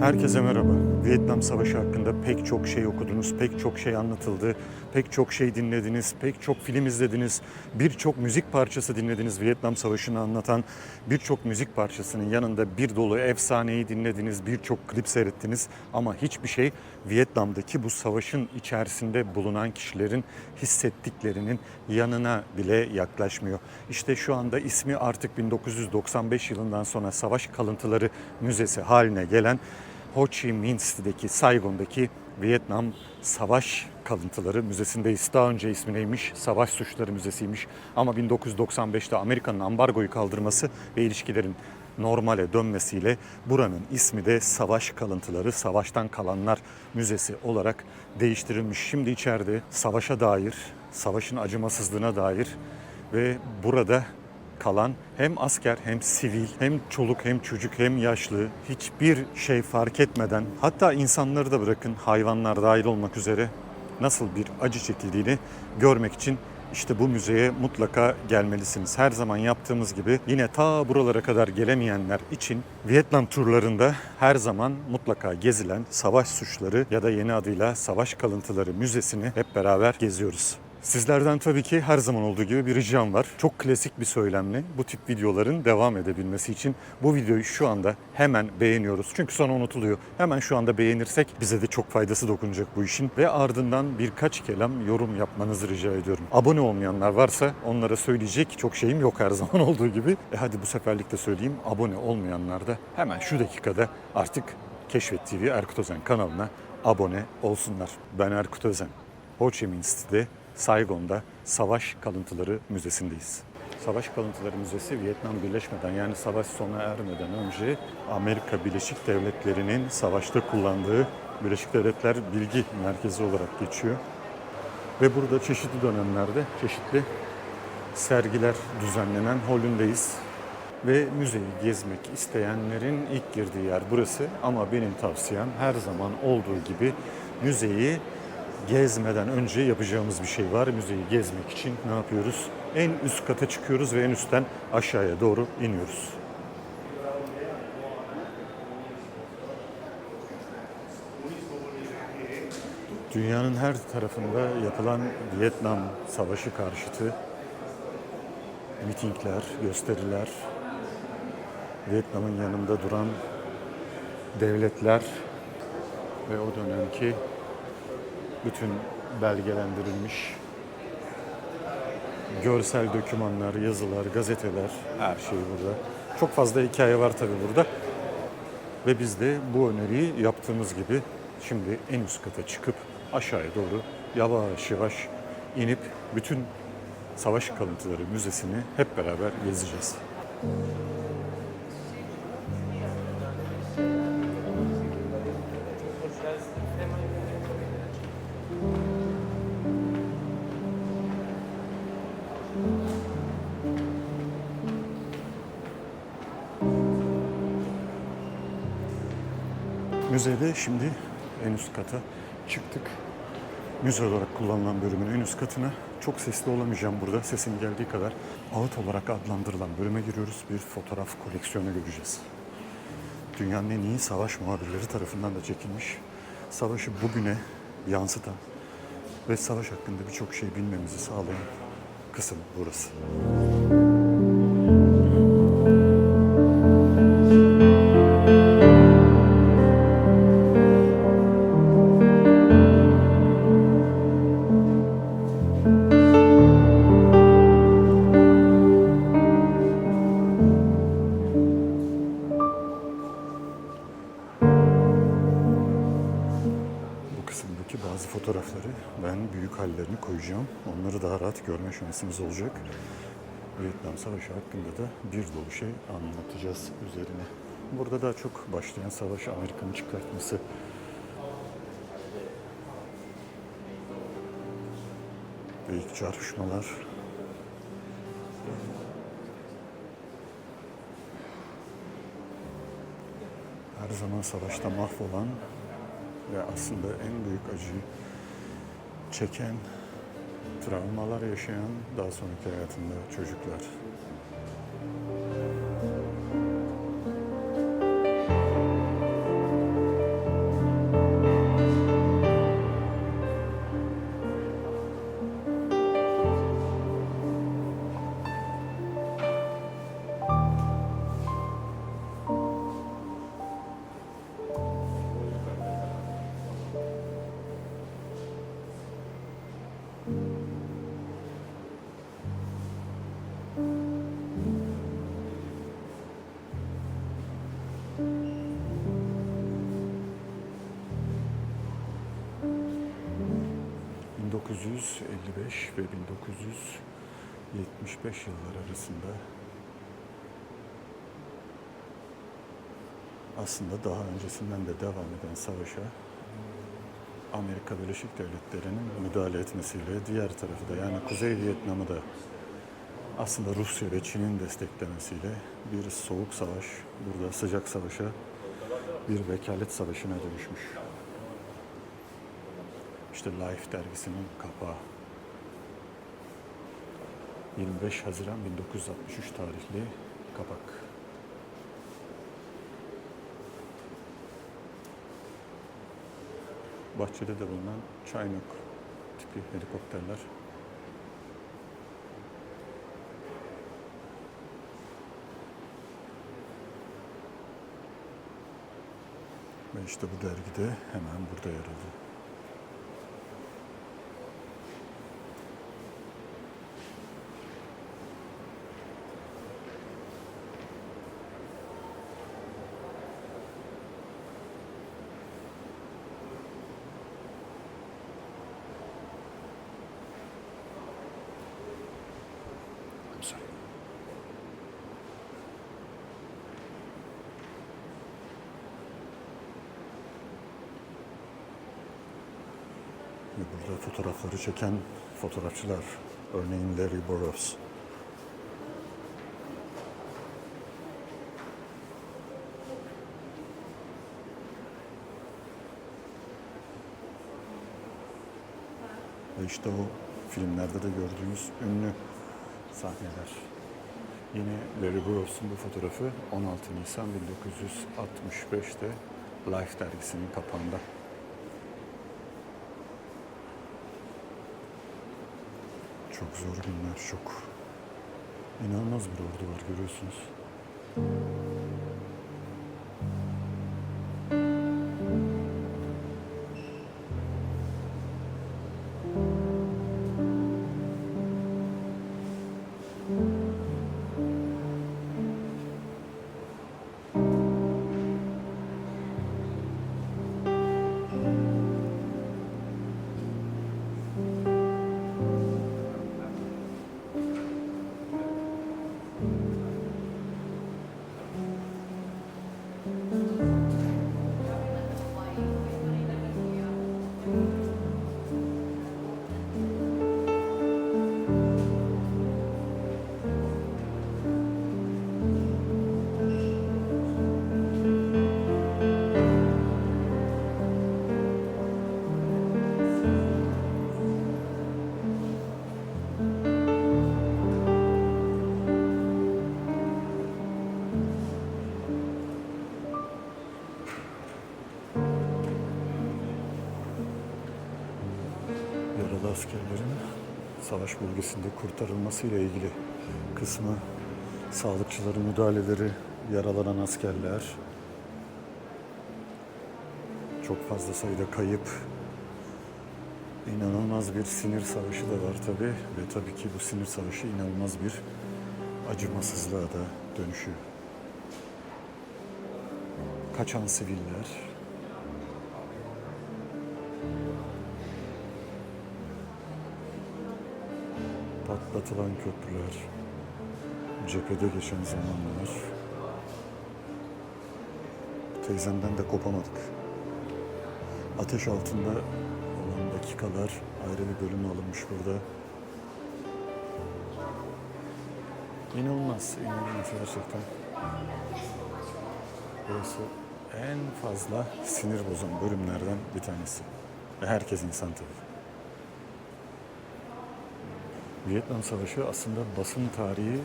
Herkese merhaba. Vietnam Savaşı hakkında pek çok şey okudunuz, pek çok şey anlatıldı, pek çok şey dinlediniz, pek çok film izlediniz, birçok müzik parçası dinlediniz Vietnam Savaşı'nı anlatan birçok müzik parçasının yanında bir dolu efsaneyi dinlediniz, birçok klip seyrettiniz ama hiçbir şey Vietnam'daki bu savaşın içerisinde bulunan kişilerin hissettiklerinin yanına bile yaklaşmıyor. İşte şu anda ismi artık 1995 yılından sonra Savaş Kalıntıları Müzesi haline gelen Ho Chi Minh City'deki Saigon'daki Vietnam Savaş Kalıntıları Müzesi'ndeyiz. Daha önce ismi neymiş? Savaş Suçları Müzesi'ymiş. Ama 1995'te Amerika'nın ambargoyu kaldırması ve ilişkilerin normale dönmesiyle buranın ismi de Savaş Kalıntıları, Savaştan Kalanlar Müzesi olarak değiştirilmiş. Şimdi içeride savaşa dair, savaşın acımasızlığına dair ve burada kalan hem asker hem sivil hem çoluk hem çocuk hem yaşlı hiçbir şey fark etmeden hatta insanları da bırakın hayvanlar dahil olmak üzere nasıl bir acı çekildiğini görmek için işte bu müzeye mutlaka gelmelisiniz. Her zaman yaptığımız gibi yine ta buralara kadar gelemeyenler için Vietnam turlarında her zaman mutlaka gezilen Savaş Suçları ya da yeni adıyla Savaş Kalıntıları Müzesi'ni hep beraber geziyoruz. Sizlerden tabii ki her zaman olduğu gibi bir ricam var. Çok klasik bir söylemle bu tip videoların devam edebilmesi için bu videoyu şu anda hemen beğeniyoruz. Çünkü sonra unutuluyor. Hemen şu anda beğenirsek bize de çok faydası dokunacak bu işin. Ve ardından birkaç kelam yorum yapmanızı rica ediyorum. Abone olmayanlar varsa onlara söyleyecek çok şeyim yok her zaman olduğu gibi. E hadi bu seferlik de söyleyeyim. Abone olmayanlar da hemen şu dakikada artık Keşfet TV Erkut Özen kanalına abone olsunlar. Ben Erkut Özen. Ho Chi Minh City'de Saigon'da Savaş Kalıntıları Müzesi'ndeyiz. Savaş Kalıntıları Müzesi Vietnam birleşmeden yani savaş sona ermeden önce Amerika Birleşik Devletleri'nin savaşta kullandığı Birleşik Devletler Bilgi Merkezi olarak geçiyor. Ve burada çeşitli dönemlerde çeşitli sergiler düzenlenen holündeyiz. Ve müzeyi gezmek isteyenlerin ilk girdiği yer burası. Ama benim tavsiyem her zaman olduğu gibi müzeyi gezmeden önce yapacağımız bir şey var. Müzeyi gezmek için ne yapıyoruz? En üst kata çıkıyoruz ve en üstten aşağıya doğru iniyoruz. Dünyanın her tarafında yapılan Vietnam Savaşı karşıtı mitingler, gösteriler, Vietnam'ın yanında duran devletler ve o dönemki bütün belgelendirilmiş görsel dokümanlar, yazılar, gazeteler, her şey burada. Çok fazla hikaye var tabii burada. Ve biz de bu öneriyi yaptığımız gibi şimdi en üst kata çıkıp aşağıya doğru yavaş yavaş inip bütün Savaş Kalıntıları Müzesi'ni hep beraber gezeceğiz. Müzede şimdi en üst kata çıktık. Müze olarak kullanılan bölümün en üst katına. Çok sesli olamayacağım burada. Sesim geldiği kadar ağıt olarak adlandırılan bölüme giriyoruz. Bir fotoğraf koleksiyonu göreceğiz. Dünyanın en iyi savaş muhabirleri tarafından da çekilmiş. Savaşı bugüne yansıtan ve savaş hakkında birçok şey bilmemizi sağlayan kısım burası. Savaşı hakkında da bir dolu şey anlatacağız üzerine. Burada daha çok başlayan savaş Amerika'nın çıkartması. İlk çarpışmalar. Her zaman savaşta mahvolan ve aslında en büyük acıyı çeken, travmalar yaşayan daha sonraki hayatında çocuklar. 1955 ve 1975 yılları arasında aslında daha öncesinden de devam eden savaşa Amerika Birleşik Devletleri'nin müdahale etmesiyle diğer tarafı da yani Kuzey Vietnam'ı da aslında Rusya ve Çin'in desteklemesiyle bir soğuk savaş, burada sıcak savaşa bir vekalet savaşına dönüşmüş. İşte Life dergisinin kapağı. 25 Haziran 1963 tarihli kapak. Bahçede de bulunan Chinook tipi helikopterler. Ve işte bu dergide hemen burada yer alıyor. I'm sorry. Ve burada fotoğrafları çeken fotoğrafçılar. Örneğin Larry Burroughs. Ve işte o filmlerde de gördüğümüz ünlü sahneler. Yine Larry Burroughs'un bu fotoğrafı 16 Nisan 1965'te Life dergisinin kapağında. Çok zor günler, çok inanılmaz bir ordu var görüyorsunuz. Savaş bölgesinde kurtarılmasıyla ilgili kısmı, sağlıkçıların müdahaleleri, yaralanan askerler, çok fazla sayıda kayıp, inanılmaz bir sinir savaşı da var tabi ve tabii ki bu sinir savaşı inanılmaz bir acımasızlığa da dönüşüyor. Kaçan siviller, patlatılan köprüler, cephede geçen zamanlar. Teyzemden de kopamadık. Ateş altında olan dakikalar ayrı bir bölüm alınmış burada. İnanılmaz, inanılmaz gerçekten. Burası en fazla sinir bozan bölümlerden bir tanesi. Ve herkes insan tabii. Vietnam Savaşı aslında basın tarihi,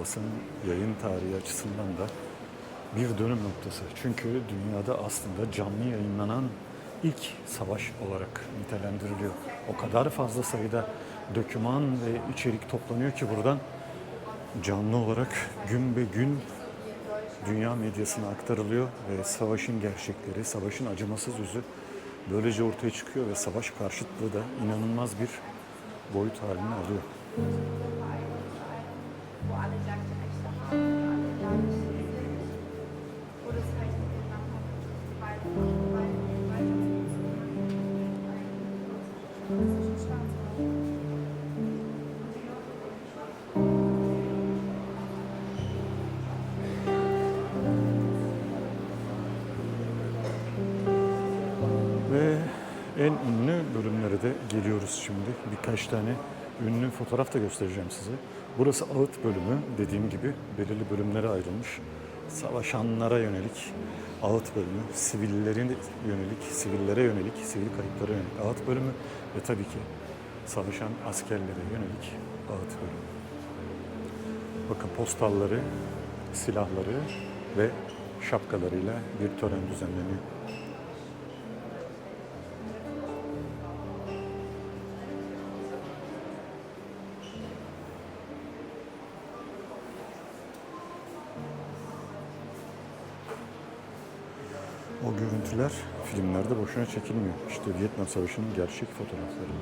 basın yayın tarihi açısından da bir dönüm noktası. Çünkü dünyada aslında canlı yayınlanan ilk savaş olarak nitelendiriliyor. O kadar fazla sayıda döküman ve içerik toplanıyor ki buradan canlı olarak gün be gün dünya medyasına aktarılıyor ve savaşın gerçekleri, savaşın acımasız yüzü böylece ortaya çıkıyor ve savaş karşıtlığı da inanılmaz bir boyut halini alıyor. Ve en ünlü bölümlere de geliyoruz şimdi. Birkaç tane ünlü fotoğraf da göstereceğim size. Burası ağıt bölümü. Dediğim gibi belirli bölümlere ayrılmış. Savaşanlara yönelik ağıt bölümü, sivillerin yönelik, sivillere yönelik, sivil kayıplara yönelik ağıt bölümü ve tabii ki savaşan askerlere yönelik ağıt bölümü. Bakın postalları, silahları ve şapkalarıyla bir tören düzenleniyor. Görüntüler filmlerde boşuna çekilmiyor. İşte Vietnam Savaşı'nın gerçek fotoğrafları.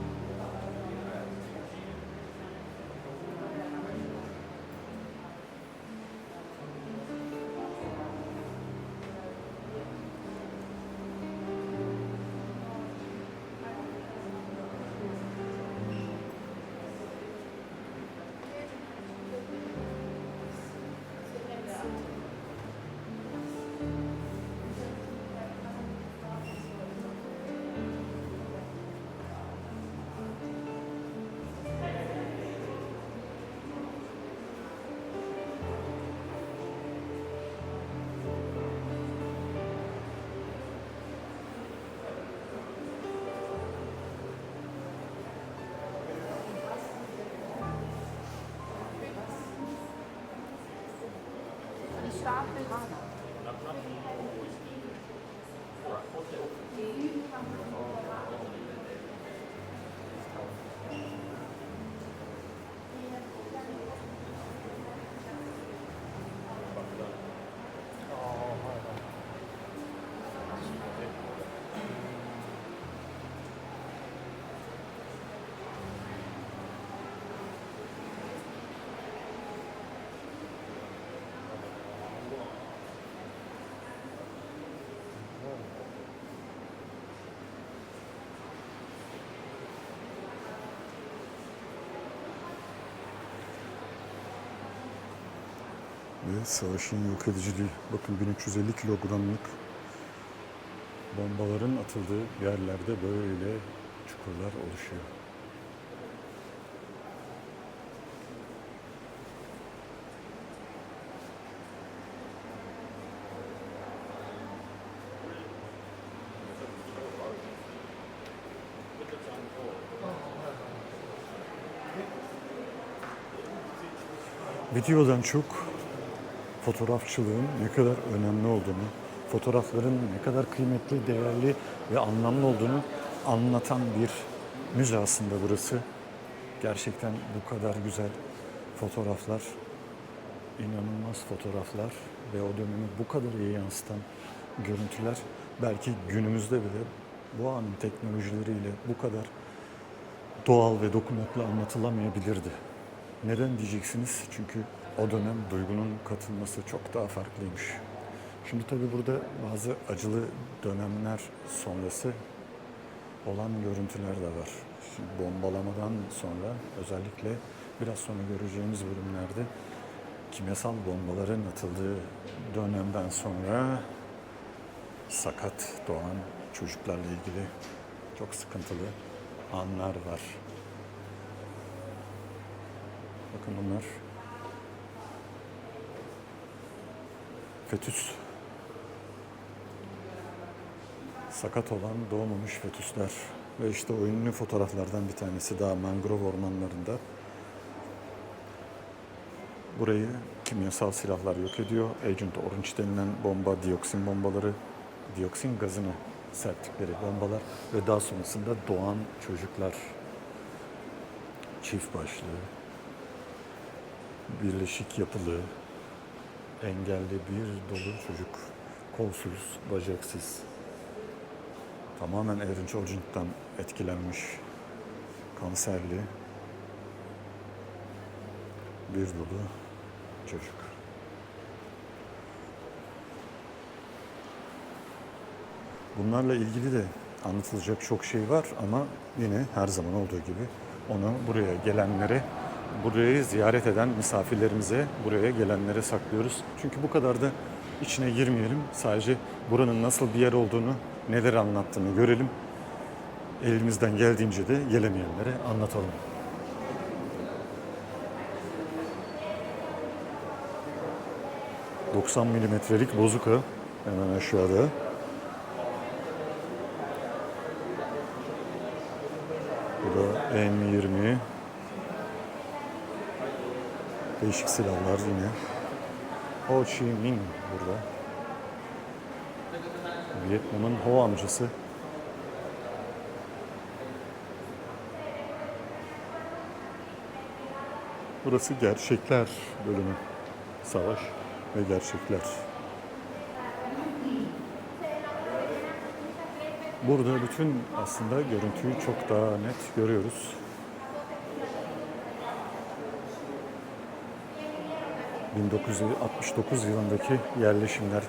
Ve savaşın yok ediciliği. Bakın 1350 kilogramlık bombaların atıldığı yerlerde böyle çukurlar oluşuyor. Videodan çok fotoğrafçılığın ne kadar önemli olduğunu, fotoğrafların ne kadar kıymetli, değerli ve anlamlı olduğunu anlatan bir müze aslında burası. Gerçekten bu kadar güzel fotoğraflar, inanılmaz fotoğraflar ve o dönemi bu kadar iyi yansıtan görüntüler belki günümüzde bile bu anın teknolojileriyle bu kadar doğal ve dokunaklı anlatılamayabilirdi. Neden diyeceksiniz? Çünkü o dönem duygunun katılması çok daha farklıymış. Şimdi tabii burada bazı acılı dönemler sonrası olan görüntüler de var. Şimdi bombalamadan sonra özellikle biraz sonra göreceğimiz bölümlerde kimyasal bombaların atıldığı dönemden sonra sakat doğan çocuklarla ilgili çok sıkıntılı anlar var. Bakın bunlar fetüs. Sakat olan doğmamış fetüsler. Ve işte o ünlü fotoğraflardan bir tanesi daha mangrove ormanlarında. Burayı kimyasal silahlar yok ediyor. Agent Orange denilen bomba, dioksin bombaları, dioksin gazını serptikleri bombalar ve daha sonrasında doğan çocuklar çift başlı, birleşik yapılı, engelli bir dolu çocuk, kolsuz, bacaksız, tamamen Aaron Jones'tan etkilenmiş, kanserli bir dolu çocuk. Bunlarla ilgili de anlatılacak çok şey var ama yine her zaman olduğu gibi onu buraya gelenlere, burayı ziyaret eden misafirlerimize, buraya gelenlere saklıyoruz. Çünkü bu kadar da içine girmeyelim. Sadece buranın nasıl bir yer olduğunu, neler anlattığını görelim. elimizden geldiğince de gelemeyenlere anlatalım. ...90 milimetrelik bozuka hemen aşağıda. Bu da M20. Değişik silahlar yine. Ho Chi Minh burada. Vietnam'ın Ho amcası. Burası gerçekler bölümü. Savaş ve gerçekler. Burada bütün aslında görüntüyü çok daha net görüyoruz. ...1969 yılındaki yerleşimler,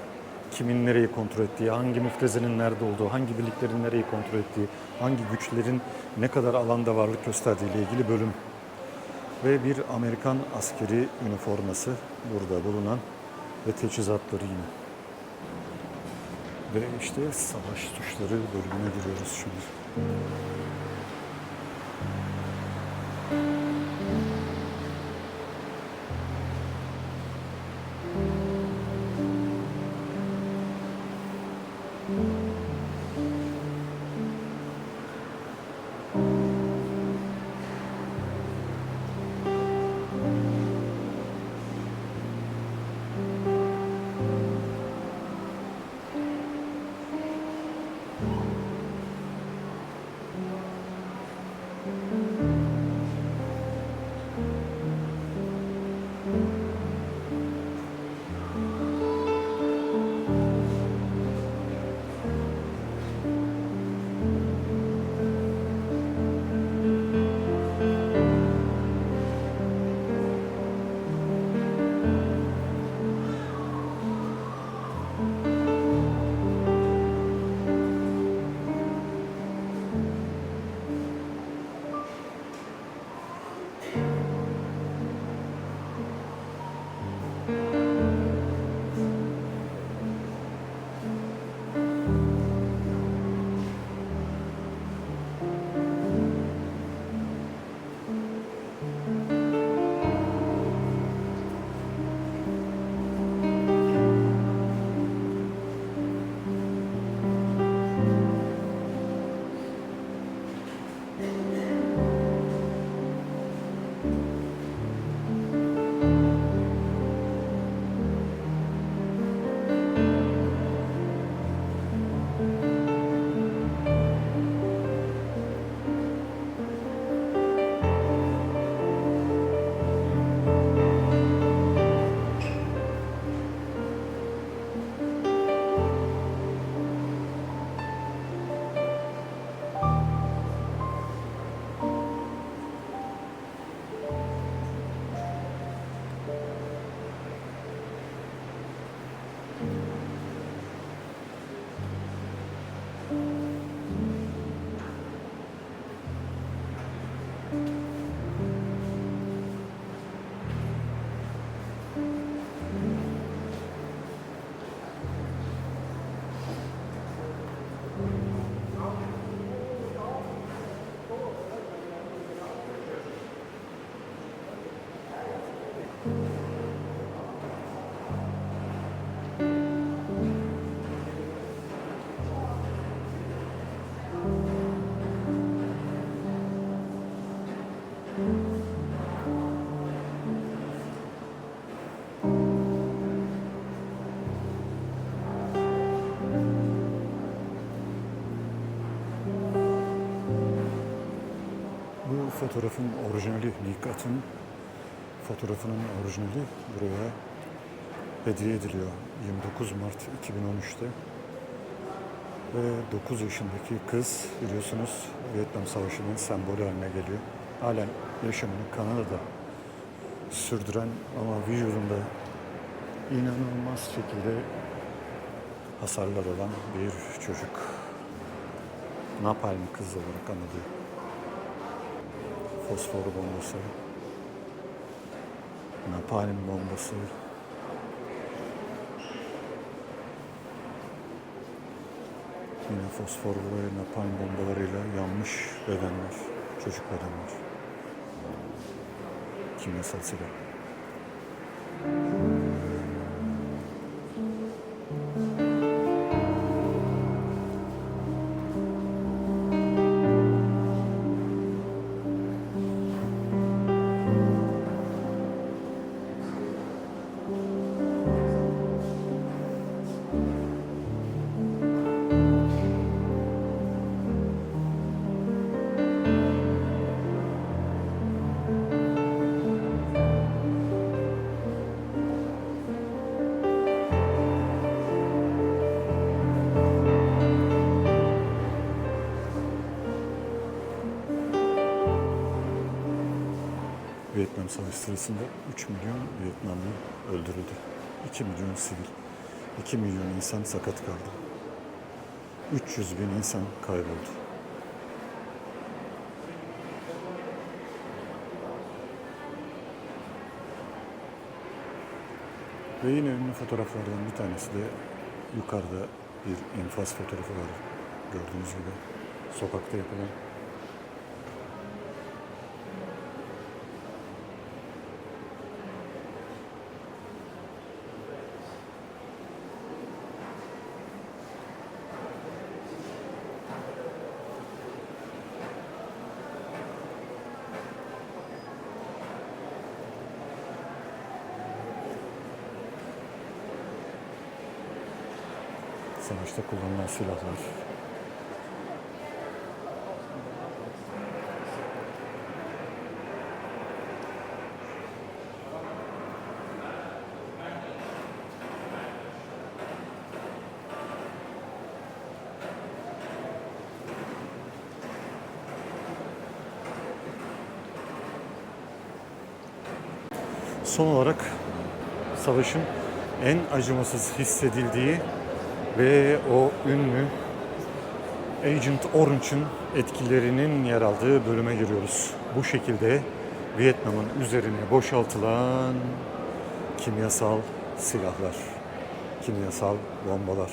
kimin nereyi kontrol ettiği, hangi müfrezenin nerede olduğu, hangi birliklerin nereyi kontrol ettiği, hangi güçlerin ne kadar alanda varlık gösterdiği ile ilgili bölüm. Ve bir Amerikan askeri üniforması burada bulunan ve teçhizatları yine. Ve işte savaş tuşları bölümüne giriyoruz şimdi. Fotoğrafın orijinali, Nikat'ın fotoğrafının orijinali buraya hediye ediliyor 29 Mart 2013'te. Ve 9 yaşındaki kız biliyorsunuz Vietnam Savaşı'nın sembolü haline geliyor. Halen yaşamını Kanada'da sürdüren ama vücudunda inanılmaz şekilde hasarlar olan bir çocuk. Napalm kız olarak anılıyor. Fosfor bombası, napalm bombası, Yine fosfor ve napalm bombalarıyla yanmış bedenler, çocuk bedenler. Kimyasal silah. Vietnam Savaşı sırasında 3 milyon Vietnamlı öldürüldü. 2 milyon sivil, 2 milyon insan sakat kaldı. 300 bin insan kayboldu. Ve yine ünlü fotoğraflardan bir tanesi de yukarıda bir infaz fotoğrafı var. Gördüğünüz gibi sokakta yapılan savaşta kullanılan silahlar. Son olarak savaşın en acımasız hissedildiği ve o ünlü Agent Orange'ın etkilerinin yer aldığı bölüme giriyoruz. Bu şekilde Vietnam'ın üzerine boşaltılan kimyasal silahlar, kimyasal bombalar.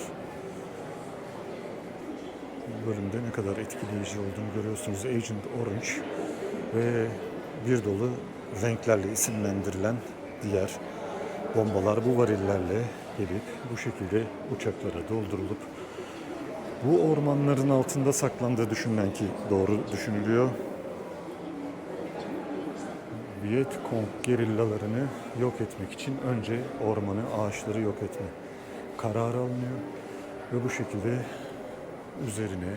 Bu bölümde ne kadar etkileyici olduğunu görüyorsunuz. Agent Orange ve bir dolu renklerle isimlendirilen diğer bombalar bu varillerle gelip bu şekilde uçaklara doldurulup bu ormanların altında saklandığı düşünülen ki doğru düşünülüyor. Vietcong gerillalarını yok etmek için önce ormanı, ağaçları yok etme kararı alınıyor ve bu şekilde üzerine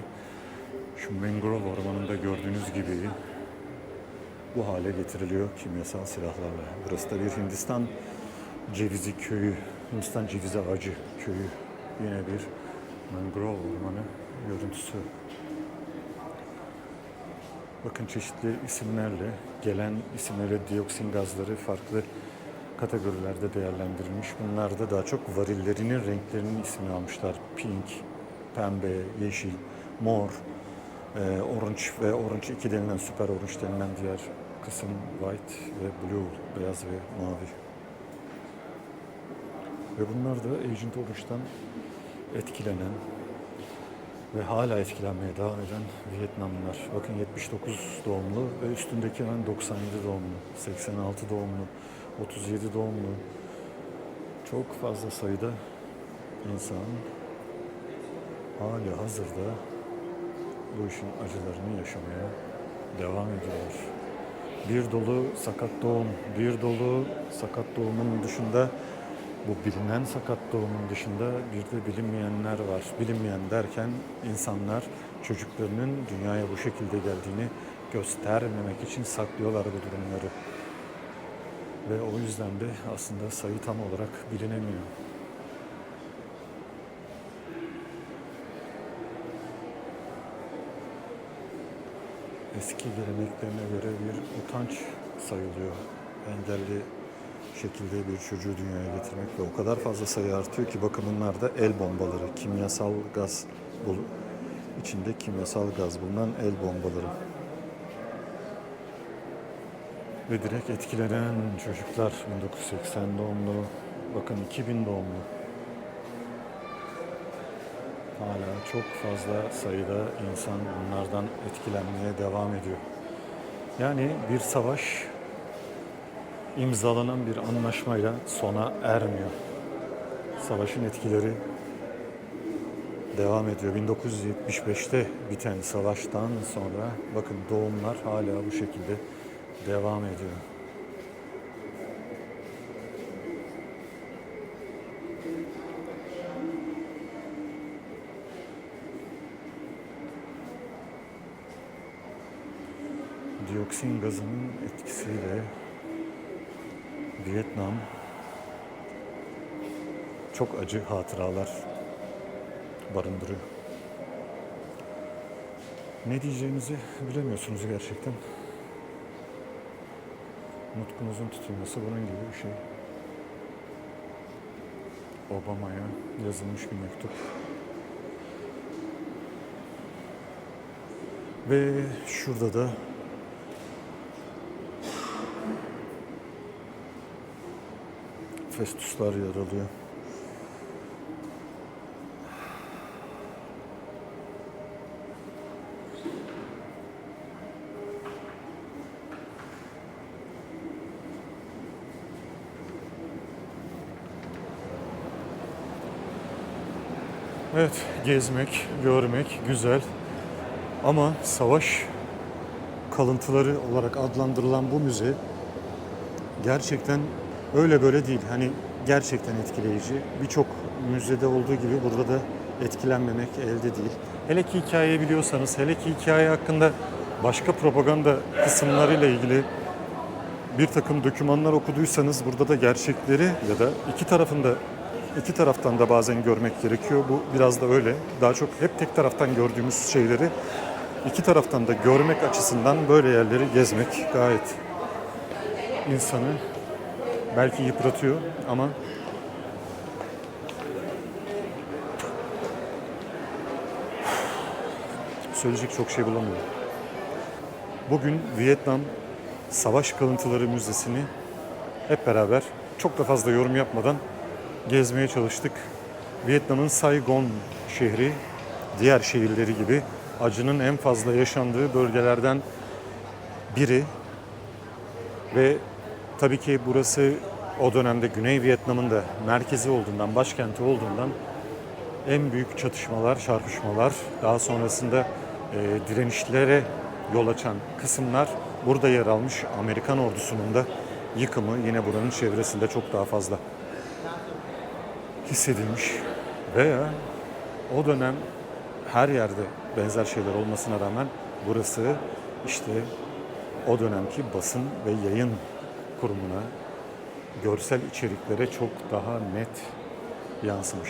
şu mangrove ormanında gördüğünüz gibi bu hale getiriliyor kimyasal silahlarla. Burası da bir Hindistan cevizi köyü, Hindistan cevizi ağacı köyü. Yine bir mangrove ormanı görüntüsü. Bakın çeşitli isimlerle, gelen isimlerle dioksin gazları farklı kategorilerde değerlendirilmiş. Bunlar da daha çok varillerinin renklerinin ismini almışlar. Pink, pembe, yeşil, mor, e, orange ve orange 2 denilen süper orange denilen diğer kısım white ve blue, beyaz ve mavi. Ve bunlar da Agent Orange'dan etkilenen ve hala etkilenmeye devam eden Vietnamlılar. Bakın 79 doğumlu ve üstündeki hemen 97 doğumlu, 86 doğumlu, 37 doğumlu. Çok fazla sayıda insan hala hazırda bu işin acılarını yaşamaya devam ediyorlar. Bir dolu sakat doğum, bir dolu sakat doğumun dışında bu bilinen sakat doğumun dışında bir de bilinmeyenler var. Bilinmeyen derken insanlar çocuklarının dünyaya bu şekilde geldiğini göstermemek için saklıyorlar bu durumları. Ve o yüzden de aslında sayı tam olarak bilinemiyor. Eski geleneklerine göre bir utanç sayılıyor. Engelli şekilde bir çocuğu dünyaya getirmek ve o kadar fazla sayı artıyor ki bakın bunlar da el bombaları, kimyasal gaz içinde kimyasal gaz bulunan el bombaları. Ve direkt etkilenen çocuklar 1980 doğumlu, bakın 2000 doğumlu. hala çok fazla sayıda insan bunlardan etkilenmeye devam ediyor. Yani bir savaş imzalanan bir anlaşmayla sona ermiyor. Savaşın etkileri devam ediyor. 1975'te biten savaştan sonra bakın doğumlar hala bu şekilde devam ediyor. Dioksin gazının etkisiyle Vietnam çok acı hatıralar barındırıyor. Ne diyeceğinizi bilemiyorsunuz gerçekten. Nutkunuzun tutulması bunun gibi bir şey. Obama'ya yazılmış bir mektup. Ve şurada da festuslar yer alıyor. Evet, gezmek, görmek güzel. Ama savaş kalıntıları olarak adlandırılan bu müze gerçekten öyle böyle değil. Hani gerçekten etkileyici. Birçok müzede olduğu gibi burada da etkilenmemek elde değil. Hele ki hikayeyi biliyorsanız, hele ki hikaye hakkında başka propaganda kısımlarıyla ilgili bir takım dokümanlar okuduysanız burada da gerçekleri ya da iki tarafında iki taraftan da bazen görmek gerekiyor. Bu biraz da öyle. Daha çok hep tek taraftan gördüğümüz şeyleri iki taraftan da görmek açısından böyle yerleri gezmek gayet insanı belki yıpratıyor ama söyleyecek çok şey bulamıyorum. Bugün Vietnam Savaş Kalıntıları Müzesi'ni hep beraber çok da fazla yorum yapmadan gezmeye çalıştık. Vietnam'ın Saigon şehri diğer şehirleri gibi acının en fazla yaşandığı bölgelerden biri ve tabii ki burası o dönemde Güney Vietnam'ın da merkezi olduğundan, başkenti olduğundan en büyük çatışmalar, çarpışmalar, daha sonrasında e, direnişlere yol açan kısımlar burada yer almış. Amerikan ordusunun da yıkımı yine buranın çevresinde çok daha fazla hissedilmiş. Veya o dönem her yerde benzer şeyler olmasına rağmen burası işte o dönemki basın ve yayın kurumuna görsel içeriklere çok daha net yansımış.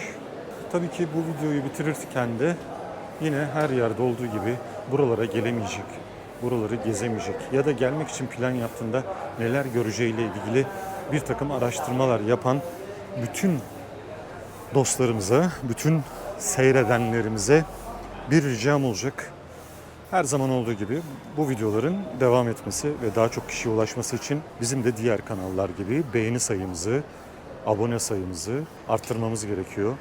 Tabii ki bu videoyu bitirirken de yine her yerde olduğu gibi buralara gelemeyecek, buraları gezemeyecek ya da gelmek için plan yaptığında neler göreceğiyle ilgili bir takım araştırmalar yapan bütün dostlarımıza, bütün seyredenlerimize bir ricam olacak. Her zaman olduğu gibi bu videoların devam etmesi ve daha çok kişiye ulaşması için bizim de diğer kanallar gibi beğeni sayımızı, abone sayımızı arttırmamız gerekiyor.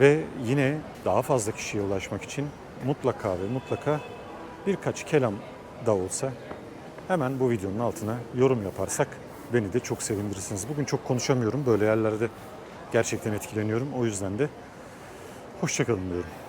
Ve yine daha fazla kişiye ulaşmak için mutlaka ve mutlaka birkaç kelam da olsa hemen bu videonun altına yorum yaparsak beni de çok sevindirirsiniz. Bugün çok konuşamıyorum böyle yerlerde gerçekten etkileniyorum. O yüzden de hoşçakalın diyorum.